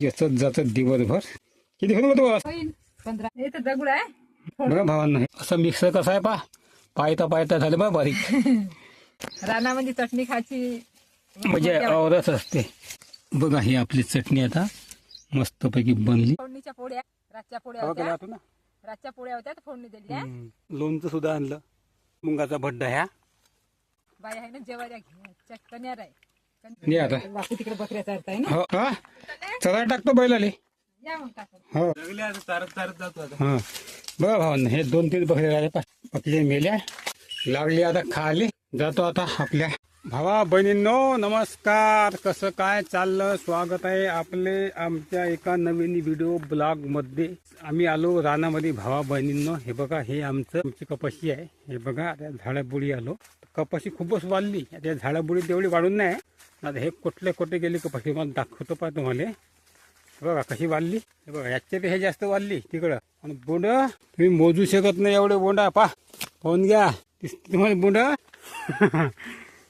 याच जातं दिवसभर. किती बघ होईल पंधरा. हे तर दगड आहे. बघा भावांना असं मिक्सर कसं आहे पा पायता पायता झालं बा बारीक. रानामध्ये चटणी खायची. म्हणजे औरच असते. बघा ही आपली चटणी आता मस्तपैकी बनली. फोडणीच्या पोळ्या रातच्या पोळ्या होत्या. रातच्या पोळ्या होत्या तर फोडणी दिली आहे. लोणचं सुद्धा आणलं. मुंगाचा भड्डा ह्या बाई आहे ना जेवायला घ्या कन्यार आहे. ये आता. बापू तिकडे बकऱ्या चारत आहे ना? हा चला टाकतो बैलाले. हो. हा. बघा भावांना हे दोन तीन बकरे राहिले पा मेल्या. लागली आता खाली. जातो आता आपल्या. भावा बहिणींनो नमस्कार. कसं काय चाललं? स्वागत आहे आपले आमच्या एका नवीन व्हिडिओ ब्लॉगमध्ये. आम्ही आलो रानामध्ये भावा बहिणींनो. हे बघा हे आमचं आमची कपाशी आहे. हे बघा त्या झाडाबुडी आलो. कपाशी खूपच वाढली. त्या झाडाबुडी तेवढी वाढून नाही. आता हे कुठले कुठे गेली कपाशी मला दाखवतो पा तुम्हाला. बघा कशी वाढली. हे बघा याच्या पेक्षा जास्त वाढली तिकडं. आणि बोंड तुम्ही मोजू शकत नाही एवढे बोंड. पा पाहून घ्या. तुम्हाला बोंड.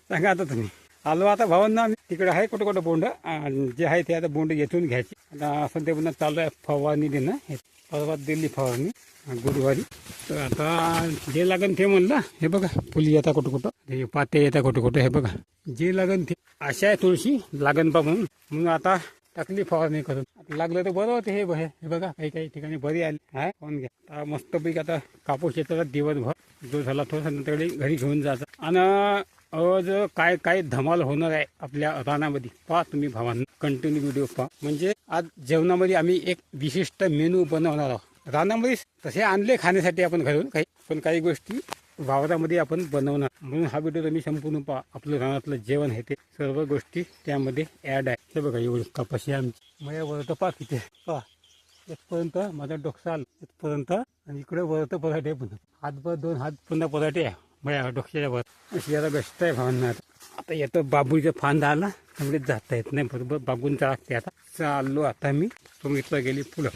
सांगा आता तुम्ही. आलो आता भावांना आम्ही. तिकडे आहे कुठं कुठं बोंड? आणि जे आहे ते आता बोंड येथून घ्यायची. आता असं ते पुन्हा चालू आहे फवारणी देणं. हे परवा दिली फवारणी गुरुवारी. तर आता जे लागन ते म्हणलं हे बघा फुली येतात कुठं कुठं. हे पाते येतात कुठं कुठं हे बघा. जे लागन ते अशा आहे तुळशी लागन पा म्हणून. म्हणून आता टाकली फवारणी करून. लागलं तर बरं होते हे हे बघा काही काही ठिकाणी बरी आली. आहे पाहून घ्या? आता मस्तपैकी आता कापूस येतात दिवसभर जो झाला तो संध्याकाळी घरी घेऊन जायचा. आणि आज काय काय धमाल होणार आहे आपल्या रानामध्ये पहा तुम्ही भावांना. कंटिन्यू व्हिडिओ पहा. म्हणजे आज जेवणामध्ये आम्ही एक विशिष्ट मेनू बनवणार आहोत. रानामध्ये तसे आणले खाण्यासाठी आपण घरून काही पण काही गोष्टी वावरामध्ये आपण बनवणार. म्हणून हा व्हिडिओ तुम्ही संपूर्ण पहा. आपलं रानातलं जेवण आहे ते. सर्व गोष्टी त्यामध्ये ॲड आहे. हे बघा एवढी कपाशी आमची. माझ्या वरत पहा किती. पहा. इथपर्यंत माझा डोकसा आला इथपर्यंत आणि इकडे वरत पराठे पुन्हा हातभर दोन हात पुन्हा पराठे आहे. माझ्या डोक्याच्या वर. अशी याला बेस्ट आहे भावना आता. येतं बाबूचं फांद आला त्यामुळे जाता येत नाही. बरोबर? बाबूंचा लागते आता. चाललो आता मी. सुमितला गेली पुढं.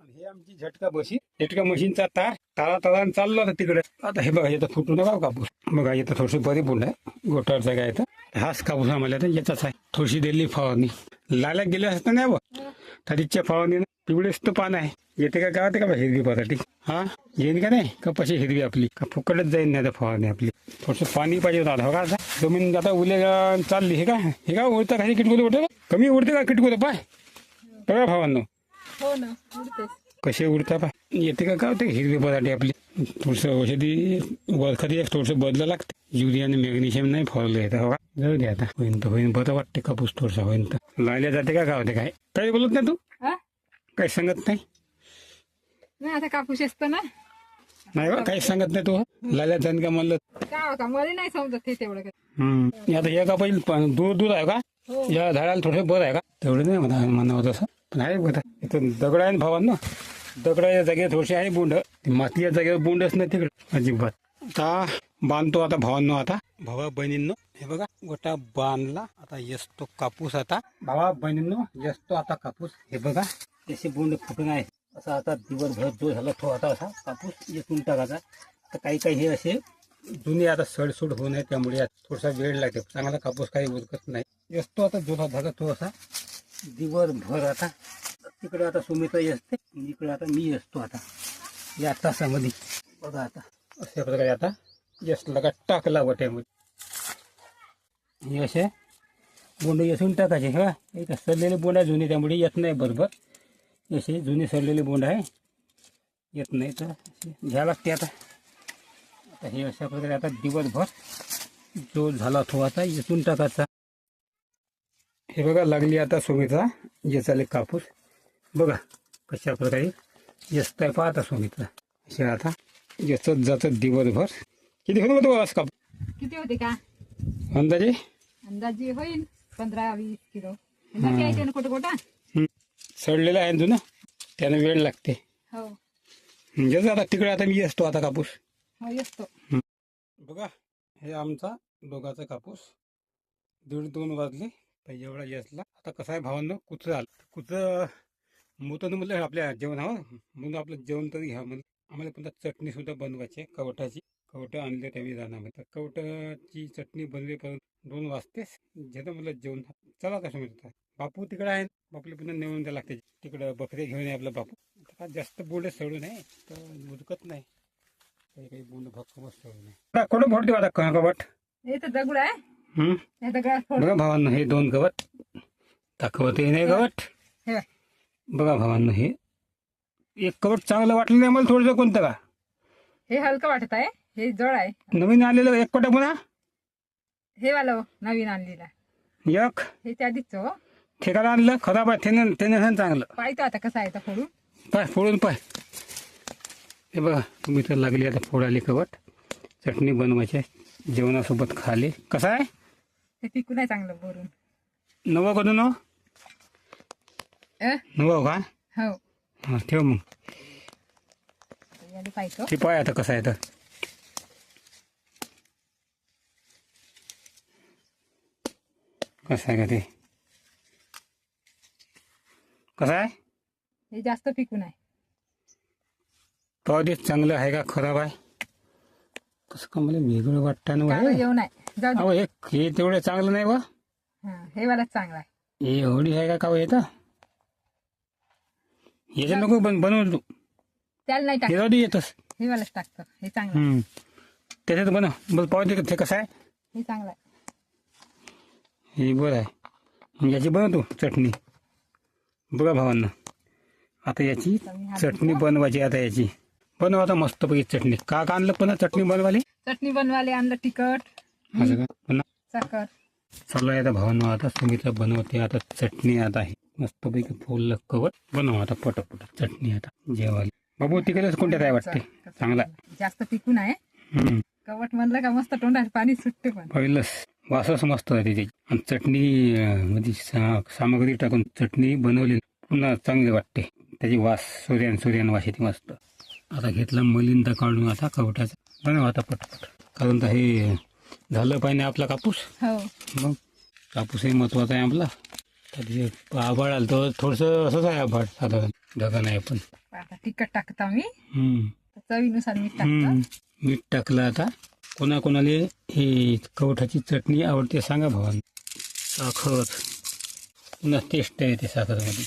आणि हे आमची झटका बशी. इटका मशीनचा तार तारा तारा चाललो होता तिकडे. आता हे बघा येतं फुटू नका कापूस. बघा येतं थोडीशी बरी बुंड आहे. गोटावरचा काय येतं हाच कापूस आम्हाला तर याचाच आहे. थोडीशी दिली फवारणी. लाल्या गेले असतं नाही हो. बघ तरीच्या फवारणी पिवळेच तर पान आहे. येते का गावात का हिरवी पराठी हा? येईन का नाही? कपाशी हिरवी आपली. का फुकटच जाईन नाही आता फवारणी आपली. थोडस पाणी पाहिजे होतं आता. हो का आता जमीन आता उल्या चालली. हे का? हे का उडतं काही किटकुलं उडतं कमी उडते का किटकुलं? पाय. बघा फवारणं. हो ना कसे उडता पा येते का? गावते हिरवी पराठी आपली. थोडंसं औषधी वरखरी एक थोडंसं बदलं लागतं. युरिया आणि मॅग्नेशियम नाही फवारलं येतं हो का जाऊ दे आता. होईन तर होईन. बरं वाटते कापूस थोडसा होईन तर. लायला जाते का? गावते काय? काही बोलत नाही तू? हा? काही सांगत नाही? नाही आता कापूस असतो ना. नाही बा काहीच सांगत नाही तू. लाल्या जाण का म्हणलं? काय मला नाही समजत हे तेवढं काही. हम्म. आता हे का पहिले दूर दूर आहे का? हो. या झाडाला थोडं बरं आहे का? तेवढं नाही म्हणा तसं. पण आहे बघा इथं दगड आहे ना भावांना? दगडाच्या जागेवर थोडीशी आहे बोंड. मातीच्या जागेवर बोंडच नाही तिकडे अजिबात. आता बांधतो आता भावांनो आता. भावा बहिणींनो हे बघा गोटा बांधला. आता येसतो कापूस आता. भावा बहिणींनो येसतो आता कापूस. हे बघा त्याचे बोंड फुटून आहे. असा आता दिवसभर जो झाला तो आता असा कापूस येतून टाकायचा. आता काही काही हे असे जुने आता सडसूड होऊ नये त्यामुळे थोडासा वेळ लागते चांगला कापूस काही उरकत नाही. येसतो आता जो धागा तो असा. दिवसभर आता. तिकडे आता सुमित्रा असते इकडे आता मी असतो आता. या तासामध्ये. बघा आता. अशा प्रकारे आता यसला का टाकला वाट्यामध्ये. हे असे बोंड येसून टाकायचे हा एक सरलेले बोंड आहे जुने त्यामुळे येत नाही बरोबर. असे जुने सरलेले बोंड आहे. येत नाही तर घ्या लागते आता. आता हे अशा प्रकारे आता दिवसभर जो झाला तो आता येसून टाकायचा. हे बघा लागली आता सुमित्रा येचाले कापूस. बघा कशा प्रकारे येस्त आहे पाहता सुमित्रा असे आता येचत जातं दिवसभर. किती होतं तो आज कापूस? किती होते का? अंदाजे? अंदाजे होईल पंधरा वीस किलो. ना कुठं कुठं. सडलेला आहे ना जुना त्यानं वेळ लागते. हो. म्हणजे आता तिकडे आता मी असतो आता कापूस. हो बघा हे आमचा दोघाचा कापूस. दीड दोन वाजले. एवढा येसला आता कसं आहे भावांनो कुत्रं आलं. कुत्रं मुतं म्हटलं आपल्या जेवणावर म्हणून आपलं जेवण तरी घ्या म्हणून आम्हाला पुन्हा चटणी सुद्धा बनवायची आहे कवटाची. कवटं आणले त्यावेळी रानामध्ये तर कवटाची चटणी बनवेपर्यंत दोन वाजतेच जेव्हा मला जेवण चला कसं मिळतं बापू तिकडे आहे. बापूला पुन्हा नेऊन द्यावं लागते. तिकडं बकरे घेऊन ये आपला बापू. आता जास्त बोंड सोडू नये तर मुदकत नाही. काही काही बोंड भक्कमच सोडू नये. कोण भोट देऊ आता? का गवट हे तर दगड आहे. बघा भावांनो हे दोन गवत. दाखवते नाही गवत. बघ. भावांनो हे एक गवत चांगलं वाटलं नाही मला थोडंसं कोणतं का? हे हलकं वाटत आहे हे जड आहे. नवीन आलेलं एक कोटा पुन्हा? हे वाला नवीन आणलेला एक. हे त्या आधीच हो. ठेकाला आणलं खराब आहे त्याने चांगलं. पाहतो आता कसं आहे फोडून. पाय फोडून पाय. हे बघा तुम्ही तर लागली आता फोडाली कवट चटणी बनवायची. जेवणासोबत खाले. कसं आहे? ते पिकू नाही चांगलं भरून नवं करून नव? अ? नवं का? हो. हां ठेव मग. याला ते पाय आता कसं आहे तर. कसं आहे का ते? कसं आहे? हे जास्त पिकू नाही पाव चांगलं आहे का? खराब आहे? कसं का मला वेगळं वाटतं ना काळं बा. जाऊ दे. अहो हे हे तेवढं चांगलं नाही बा. हा, हे वाला चांगला आहे. हे एवढी आहे का का येतं याच्या नको बन बनवू तू. त्याला नाही हे टाक जाऊ दे येतच हे वालाच टाकतो. हे चांगलं आहे. हम्म. त्याच्यात बनव बरं पाव दे ते कसं आहे. हे चांगलं आहे. हे बरं आहे. मग याची बनव तू चटणी. बघा भावांना. आता याची चटणी बनवायची आता याची. बनव आता मस्तपैकी चटणी. का का आणलं पुन्हा चटणी बनवाली चटणी बनवाले आणलं तिखट. असं का? साखर. चालू आहे आता भावांनो. आता सुमित्रा बनवते. आता चटणी आता आहे. मस्तपैकी फुल कवर बनव आता पटपट. चटणी आता जेवाली बाबू तिकडेच कोणत्यात आहे वाटते? चांगला. जास्त नाही हम्म. कवट म्हणलं का मस्त तोंडात पाणी सुटते पण. पहिलंच. वासच मस्त आहे त्याची आणि चटणी अं, मध्ये सा- सामग्री टाकून चटणी बनवली. पुन्हा चांगली वाटते. त्याची वास सूर्यान सूर्यान वास येते मस्त. आता घेतला मलिंदा काढून आता कवटाचा बनव आता पटपट. कारण तर हे झालं पाहिजे आपला कापूस? हो. मग कापूसही महत्त्वाचा आहे आपला. तर आभाळ आलं तर थोडंसं असंच आहे आभाळ साधारण. ढगा नाही पण आता तिखट टाकतो हम्म. चवीनुसार मीठ टाकतो. मीठ टाकलं आता. कोणाकोणाले हे कवठाची चटणी आवडते सांगा भावान. साखर. पुन्हा टेस्ट आहे ते साखरमध्ये.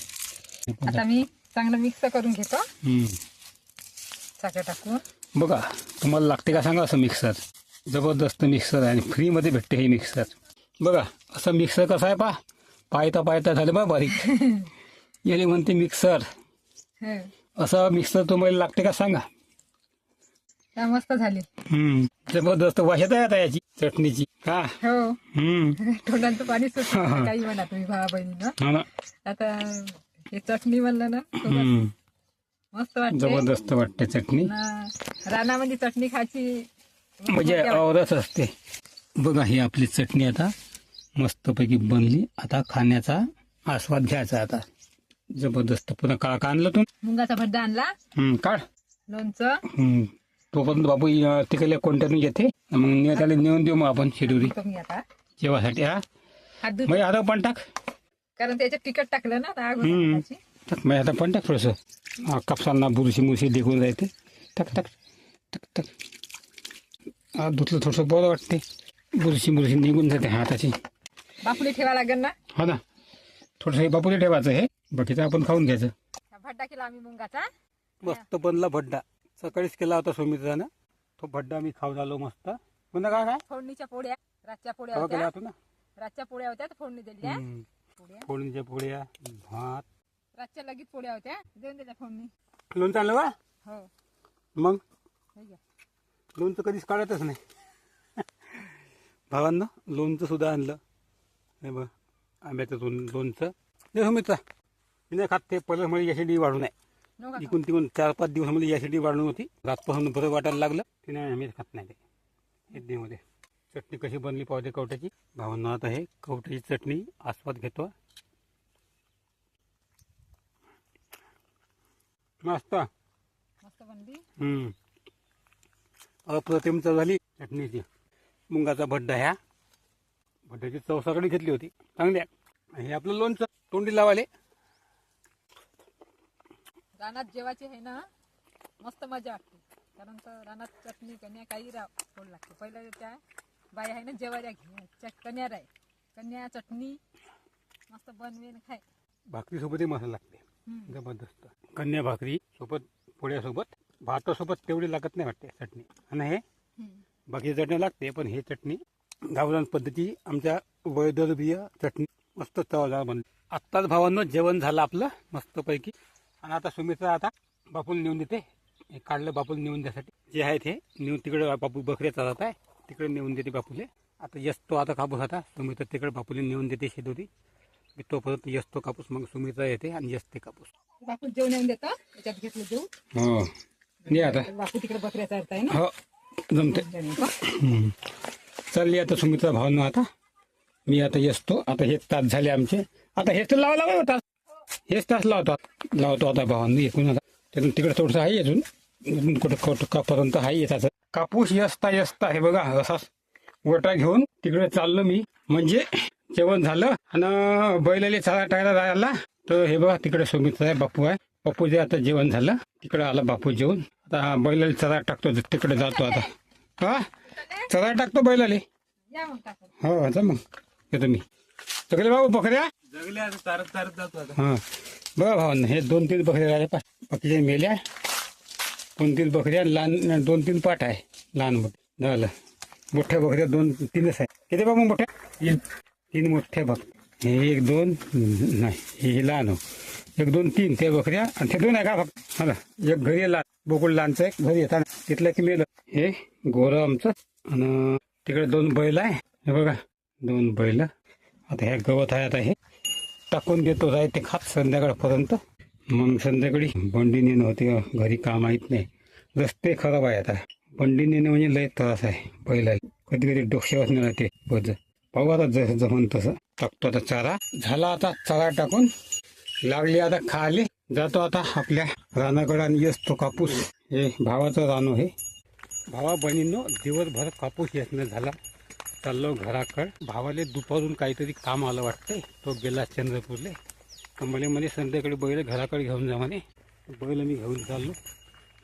आता मी चांगलं मिक्स करून घेतो. हम्म. साखर टाकून. बघा तुम्हाला लागते का सांगा असं मिक्सर जबरदस्त मिक्सर आहे आणि फ्रीमध्ये भेटते हे मिक्सर बघा असं मिक्सर कसं आहे पा पायता पायता झालं बा बारीक. याने म्हणते मिक्सर असं मिक्सर तुम्हाला लागते का सांगा. मस्त झाली. हम्म. जबरदस्त वाशत आहे आता याची चटणीची. हा. हो. तोंडाचं पाणी काही म्हणा तुम्ही भावा बहिणीनं. ना. आता हे चटणी म्हणलं ना. मस्त वाटते जबरदस्त वाटते चटणी. ना, रानामध्ये चटणी खायची म्हणजे औरच असते. बघा ही आपली चटणी आता मस्तपैकी बनली. आता खाण्याचा आस्वाद घ्यायचा आता. जबरदस्त. पुन्हा का का आणलं तू? मुंगाचा भड्डा आणला. हम्म, काढ. लोणचं. हम्म. तोपर्यंत बाबू अं, तिकडल्या कोणत्यातून येते मग ने- त्याला नेऊन देऊ मग आपण शिडुरी. तुम्ही आता. जेवासाठी हा? हात धुत. मग आता पण टाक. कारण त्याच्यात तिखट टाकलं ना आता आग होते हम्म. त्याची. टाक. मग आता पण टाक थोडंसं. कापसांना बुरशी मुरशी देखून जायते टाक टाक. टाक टाक. हा धुतलं थोडंसं बरं वाटते बुरशी मुरशी निघून जाते हाताची. बापुले ठेवा लागेल ना? हा ना. थोडंसं हे बापूला ठेवायचं हे. बाकीचं आपण खाऊन घ्यायचं. हा भड्डा केला आम्ही मुंगाचा. मस्त बनला भड्डा. सकाळीच केला होता सुमित्रानं. तो भड्डा मी खाऊन आलो मस्त. पुन्हा काय काय? फोडणीच्या पोळ्या. रातच्या पोळ्या केव्हा केला होत्या. होता ना? रातच्या पोळ्या होत्या तर फोडणी दिली आहे. हम्म. पोळ्या. फोडणीच्या पोळ्या भात. रातच्या लगेच पोळ्या होत्या. देऊन दिल्या फोडणी. लोणचं आणलं का? हो. मग? हे घ्या. लोणचं कधीच काढतच नाही. भावांना लोणचं सुद्धा आणलं. हे बघ आंब्याचं लोण लोणचं. हे सुमित्रा मी नाही खात ते म्हणजे यासाठी वाढू नये? इकून तिकून चार पाच दिवसामध्ये यासाठी वाढून होती. रातपासून बरं वाटायला लागलं. ते नाही आम्ही खात नाही ते. दिवमध्ये चटणी कशी बनली पावते कवट्याची. भावांना आता हे कवट्याची चटणी आस्वाद घेतो. मस्त. मस्त बनली? हम्म. अप्रतिम चव झाली चटणीची मुंगाचा भड्डा ह्या. भड्ड्याची चव सगळी घेतली होती. चांगली आहे हे आपलं लोणचं. तोंडी लावाले. रानात जेवायची आहे ना मस्त मजा वाटते. कारण तर रानात चटणी कन्या काही राव लागते. पहिलं त्या बाई आहे ना जेवायला घ्यायच्या कन्या राय. कन्या चटणी मस्त बनवेन खाय. भाकरीसोबतही मसाला लागते. जबरदस्त. कन्या भाकरी सोबत पोळ्यासोबत. भातासोबत तेवढी लागत नाही वाटते चटणी. आणि हे. बाकी चटणी लागते पण हे चटणी गावरान पद्धती आमच्या वैदर्भीय चटणी मस्त चवदार बनली आत्ताच भावांनो जेवण झालं आपलं मस्तपैकी. आणि आता सुमित्रा आता बापूला नेऊन देते. हे काढलं बापूला नेऊन द्यासाठी जे आहे ते नेऊन तिकडे बापू बकऱ्या चालत आहे. तिकडे नेऊन देते बापूले. आता येसतो आता कापूस आता. सुमित्रा तिकडे बापूला नेऊन देते शेतोरी मी तोपर्यंत येसतो कापूस मग सुमित्रा येते आणि येसते कापूस. बापू जेवण येऊन देतो? घेतलं जेवण? हो. ये आता. बापू तिकडे बकऱ्या चालताय ना? हो जमते हम्म. चालली आता सुमित्रा भावना आता. मी आता येसतो. आता हे तास झाले आमचे. आता हेच तर लावा लावा तास. हेच तास लावतो लावतो आता भावांना एकूण आता. त्यातून तिकडे थोडंसं आहे अजून. अजून कुठं कुठं कापर्यंत आहे येतात कापूस यस्ता यस्ता हे बघा असाच वटा घेऊन तिकडे चाललो मी. म्हणजे जेवण झालं आणि बैलाले चाला टाकायला राहिला. तर हे बघा तिकडे सुमित्रा आहे बापू आहे. बापू जे आता जेवण झालं. तिकडे आला बापू जेवण आता बैलाला चरा टाकतो तिकडे जातो आता. हा चरा टाकतो बैलाले. मग हो जा मग. येतो मी. सगळे बाबू बकऱ्या? जगल्या चारत चारत जातो आता. हा. बघा भावांना हे दोन तीन बकऱ्या राहिले पा बाकीच्या मेल्या. दोन तीन बकऱ्या लहान दोन तीन पाठ आहे. लहान मोठे. झालं. मोठ्या बकऱ्या दोन तीनच आहे किती बाबू मोठ्या तीन. तीन मोठ्या बक हे एक दोन नाही हे लहान हो. एक दोन तीन त्या बकऱ्या आणि ते दोन आहे का? फक्त हा एक घरी लहान बोकुळ लहानचं एक घरी येतात तिथलं की मेलं. हे गोरं आमचं आणि तिकडे दोन बैल आहे. हे बघा दोन बैल. आता हे गवत आहे आता हे टाकून देतो आहे ते खात संध्याकाळपर्यंत. मग संध्याकाळी बंडी नेणं होते घरी काम माहीत नाही. रस्ते खराब आहे आता. बंडी नेणं म्हणजे लय त्रास आहे पहिला कधी कधी डोक्यावर नेणार राहते बज. पाहू आता जसं जमन तसं. टाकतो आता चारा. झाला आता चारा टाकून. लागली आता खाली. जातो आता आपल्या रानाकडे आणि येसतो कापूस. हे भावाचं रानो हे भावा बहिणींनो दिवसभर कापूस येसणं झाला. चाललो घराकड. भावाले दुपारून काहीतरी काम आलं वाटतंय. तो गेला चंद्रपूरले. तर मला म्हणे संध्याकाळी बैल घराकडे घेऊन जा म्हणे. बैल मी घेऊन चाललो.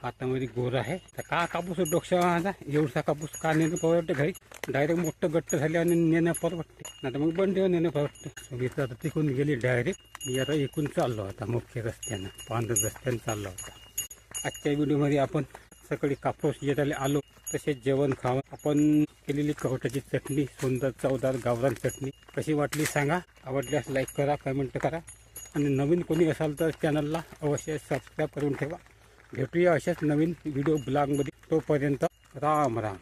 हातामध्ये गोर आहे. तर का कापूस डोक्या एवढा कापूस का नेणं परवडते घरी? डायरेक्ट मोठं गट्ट झाले आणि नेणं परवडते. नाही तर मग बंडीवर नेणं परवडते. इथं आता तिकून गेली डायरेक्ट मी आता इकून चाललो आता मुख्य रस्त्यानं. पांढर रस्त्यानं चाललो होता आजच्या व्हिडिओमध्ये आपण सकाळी कापूस येताले आलो तसेच जेवण खावं. आपण केलेली कवटाची चटणी सुंदर चवदार गावरान चटणी. कशी वाटली सांगा. आवडल्यास लाईक करा कमेंट करा. आणि नवीन कोणी असाल तर चॅनलला अवश्य सबस्क्राईब करून ठेवा. भेटूया अशाच नवीन व्हिडिओ ब्लॉगमध्ये तोपर्यंत राम राम.